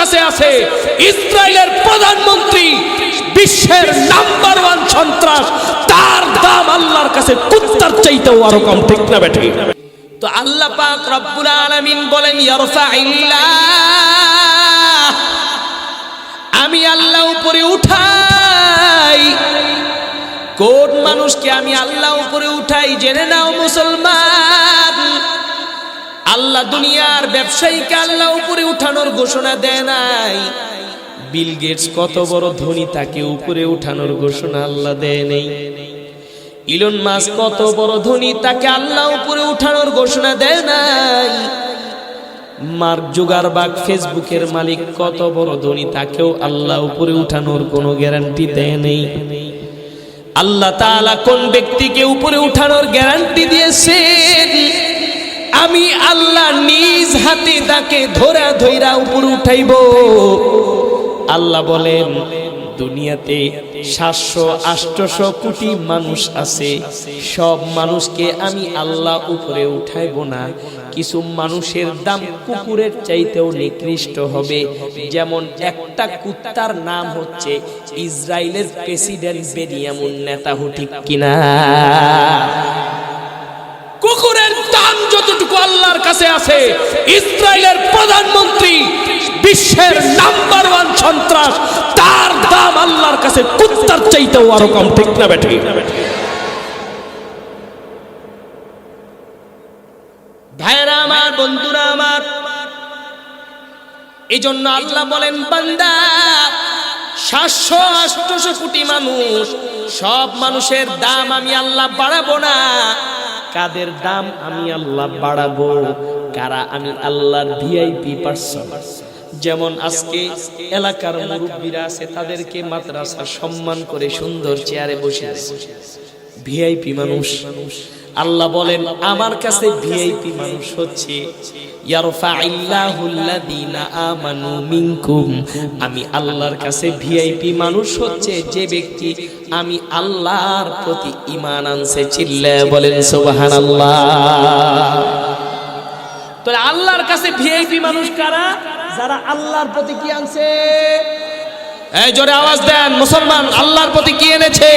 কাছে আছে ইসরায়েলের প্রধানমন্ত্রী, বিশ্বের নাম্বার ওয়ান সন্ত্রাস, তার দাম আল্লাহর কাছে কুত্তার চাইতেও আরও কম, ঠিক না বেঠি? তো আল্লাহ পাক রব্বুল আলামিন বলেন, ইয়ারফাইল্লাহ। আমি আল্লাহ উপরে উঠাই। কোন মানুষকে আমি আল্লাহ উপরে উঠাই, জেনে নাও মুসলমান। আল্লাহ দুনিয়ার ব্যবসায়ীকে আল্লাহ উপরে উঠানোর ঘোষণা দেয় নাই। বিল গেটস কত বড় ধনী তাকে উপরে উঠানোর ঘোষণা আল্লাহ দেয় নেই। ইলন মাস কত বড় ধনী তাকে আল্লাহ উপরে উঠানোর ঘোষণা দেয় নাই। মার্ক জুগারবার্গ ফেসবুকের মালিক কত বড় ধনী তাকেও আল্লাহ উপরে উঠানোর কোনো গ্যারান্টি দেয় নেই। আল্লাহ তাআলা কোন ব্যক্তিকে উপরে উঠানোর গ্যারান্টি দিয়েছেন? আমি আল্লাহ নিজ হাতে তাকে ধরা ধইরা উপরে উঠাইব। আল্লাহ বলেন, দুনিয়াতে সাতশো আষ্টশো কোটি মানুষ আছে। সব মানুষকে আমি আল্লাহ উপরে উঠাইব না। কিছু মানুষের দাম কুকুরের চাইতেও নিকৃষ্ট হবে। যেমন একটা কুত্তার নাম হচ্ছে ইসরায়েলের প্রেসিডেন্ট বেনিয়ামুন নেতাহু, ঠিক কিনা? আল্লাহর কাছে আছে ইসরায়েলের প্রধানমন্ত্রী, বিশ্বের নাম্বার ওয়ান সন্ত্রাস। তার দাম আল্লাহর কাছে কুত্তার চাইতেও আরও কম, ঠিক না বেঠি? ভাইরা আমার, বন্ধুরা আমার এই জন্য আল্লাহ বলেন, বান্দা, সাতশো আষ্টশো কোটি মানুষ, সব মানুষের দাম আমি আল্লাহ বাড়াবো না। কাদের দাম আমি আল্লাহ বাড়াবো? কারা আমি আল্লাহর ভিআইপি পার্সন যেমন আজকে এলাকার মুরব্বীরা আছে, তাদেরকে মাদ্রাসা সম্মান করে সুন্দর চেয়ারে বসে ভিআইপি মানুষ। আল্লাহ বলেন, আমার কাছে ভিআইপি মানুষ হচ্ছে আমি আল্লাহর কাছে ভিআইপি মানুষ হচ্ছে, যে ব্যক্তি আমি আল্লাহর প্রতি ঈমান আনছে, চিল্লায় বলেন, সুবহানাল্লাহ। তাহলে আল্লাহর কাছে ভিআইপি মানুষ কারা? যারা আল্লাহর প্রতি কি আনছে? এই জোরে আওয়াজ দেন, মুসলমান, আল্লাহর প্রতি কি এনেছে?